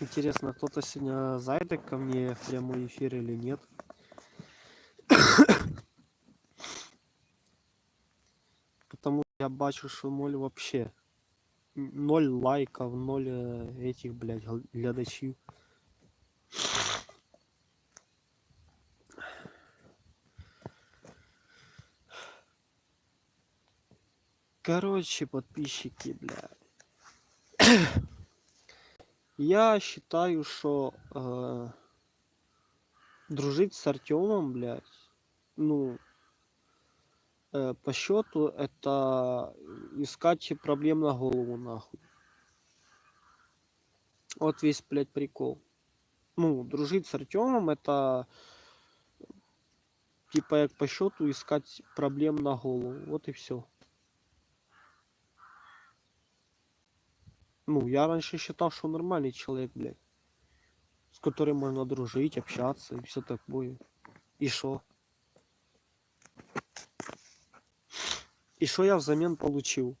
Интересно, кто-то сегодня зайдет ко мне в прямой эфир или нет? Потому что я бачу, що ноль вообще. Ноль лайков, ноль е, этих, блядь, гл- глядачів. Короче, подписчики, блядь. Я считаю, что э, дружить с Артемом, блядь, ну, э, по счету это искать проблем на голову, нахуй. Вот весь, блядь, прикол. Ну, дружить с Артемом это типа як по счету искать проблем на голову. Вот и все. Ну, я раньше считал, что нормальный человек, блядь. С которым можно дружить, общаться и все такое. И шо? И что я взамен получил?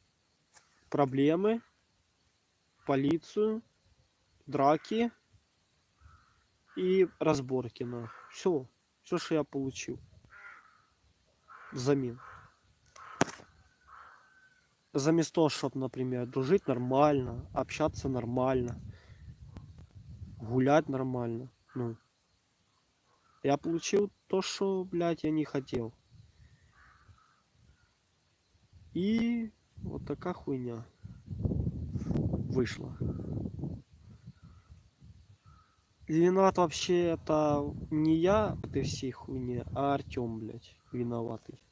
Проблемы, полицию, драки и разборки, на. Все. Все, что я получил. Взамен. Заместо того, чтобы, например, дружить нормально, общаться нормально, гулять нормально. Ну, я получил то, что, блядь, я не хотел. И вот такая хуйня вышла. Виноват вообще это не я в этой всей хуйне, а Артем, блядь, виноватый.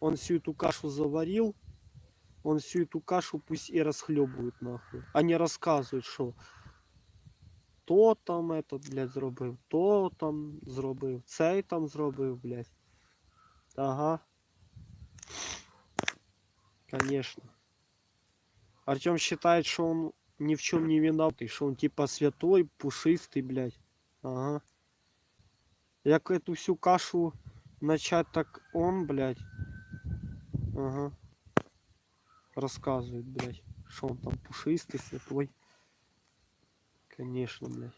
Он всю эту кашу заварил, он всю эту кашу пусть и расхлебывает нахуй, а не рассказывает, что то там этот, блядь, зробив, то там зробив, цей там зробив, блядь. Ага. Конечно. Артем считает, что он ни в чем не виноватый, что он типа святой, пушистый, блядь. Ага. Як эту всю кашу начать, так он, блядь. Ага. Рассказывает, блядь, что он там пушистый, святой. Конечно, блядь.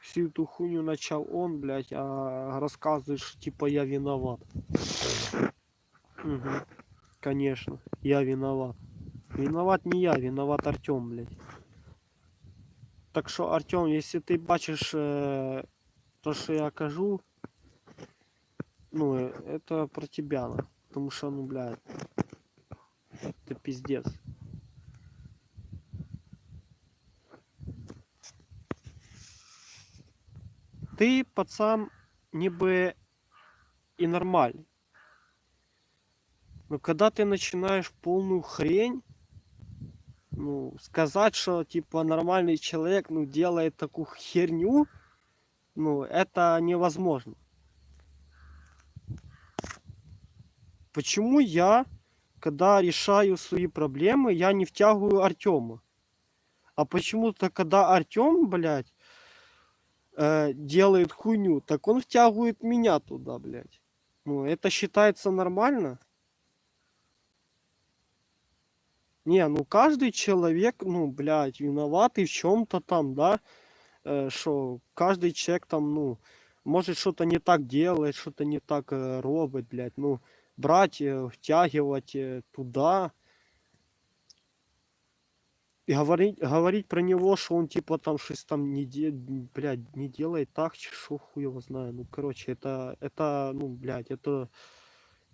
Всю эту хуйню начал он, блядь, а рассказывает, что типа я виноват. Мгм. Конечно, я виноват. Виноват не я, виноват Артем, блядь. Так що, Артем, якщо ти бачиш е, то, що я кажу, ну, е, это про тебя, на. Тому що, ну, блядь, це пиздец. Ты, пацан, ніби и нормальный. Но когда ты начинаешь полную хрень, ну, сказать, что типа нормальный человек, ну, делает такую херню, ну, это невозможно. Почему я, когда решаю свои проблемы, я не втягиваю Артема? А почему-то, когда Артем, блядь, э, делает хуйню, так он втягивает меня туда, блядь. Ну, это считается нормально? Не, ну каждый человек, ну, блядь, виноватый в чем-то там, да, э, что каждый человек там, ну, может что-то не так делает, что-то не так э, робит, блядь, ну, брать, втягивать туда и говорить, говорить про него, что он типа там что-то там не, де, блядь, не делает так, что хуй его знаю, ну, короче, это, это, ну, блядь, это,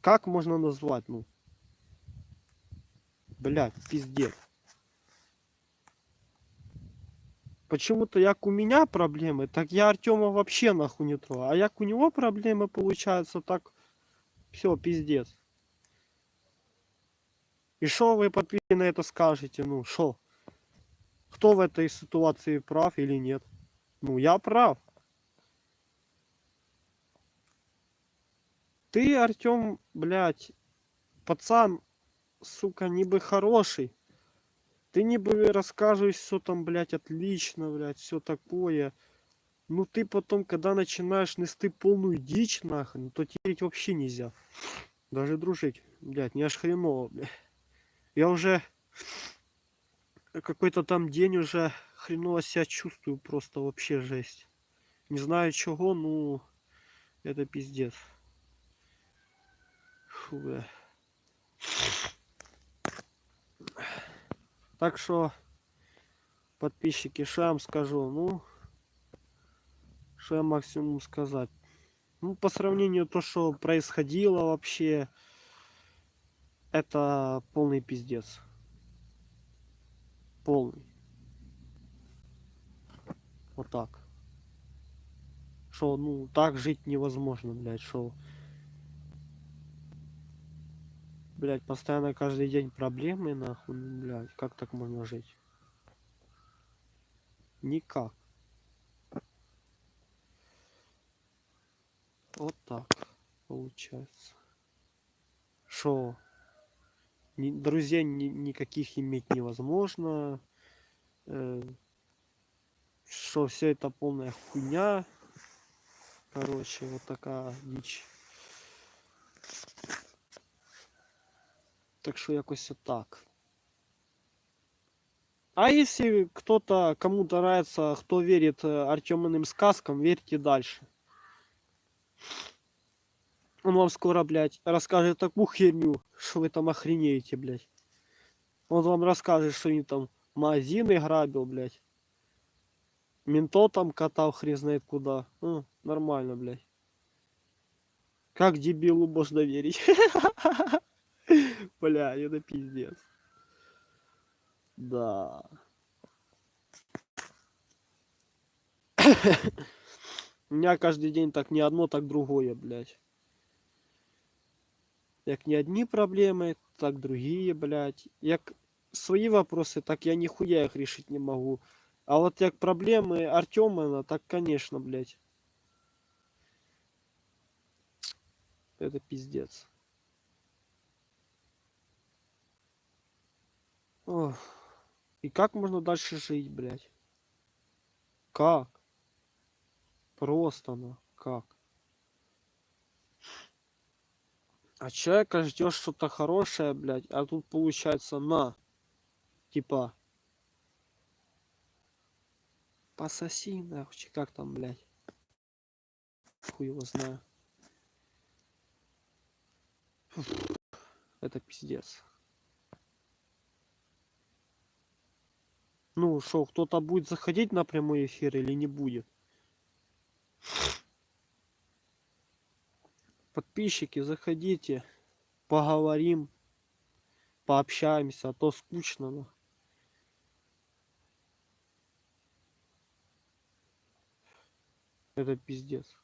как можно назвать, ну, Блядь, пиздец. Почему-то як у меня проблемы, так я Артема вообще нахуй не трогаю. А як у него проблемы получаются, так все, пиздец. И что вы подписчики на это скажете? Ну, что? Кто в этой ситуации прав или нет? Ну, я прав. Ты, Артем, блядь, пацан, сука, ніби хороший. Ты ніби рассказываешь, все там, блядь, отлично, блядь, все такое. Ну ты потом, когда начинаешь нести полную дичь, нахуй, ну то тереть вообще нельзя. Даже дружить, блядь, не аж хреново, блядь. Я уже какой-то там день уже хреново себя чувствую, просто вообще жесть. Не знаю чего, ну это пиздец. Фу. Так что, подписчики, вам скажу? Ну, что я максимум сказать? Ну, по сравнению то, что происходило вообще, это полный пиздец. Полный. Вот так. Что, ну, так жить невозможно, блядь, что... Блядь, постоянно каждый день проблемы, нахуй, ну, блядь, как так можно жить? Никак. Вот так получается. Шо? Ни- друзей ни- никаких иметь невозможно. Э, что все это полная хуйня. Короче, вот такая дичь. Так що якось отак. А если кто-то, кому-то нравится, кто верит э, Артеминым сказкам, верьте дальше. Он вам скоро, блядь, расскажет такую херню, что вы там охренеете, блядь. Он вам расскажет, что он там магазины грабил, блядь. Менто там катал хрен знает куда. Ну, нормально, блядь. Как дебилу можно верить? Бля, это пиздец. Да. У меня каждый день так не одно, так другое, блядь. Як не одни проблемы, так другие, блядь. Як свои вопросы, так я нихуя их решить не могу. А вот як проблемы Артемана, так конечно, блядь. Это пиздец. Ох. И как можно дальше жить, блядь? Как? Просто, ну, как? А человека ждешь что-то хорошее, блядь, а тут получается на. Типа. Пососи, нахуй, как там, блядь. Хуй его знаю. Это пиздец. Ну, что, кто-то будет заходить на прямой эфир или не будет? Подписчики, заходите, поговорим, пообщаемся, а то скучно. ну. Это пиздец.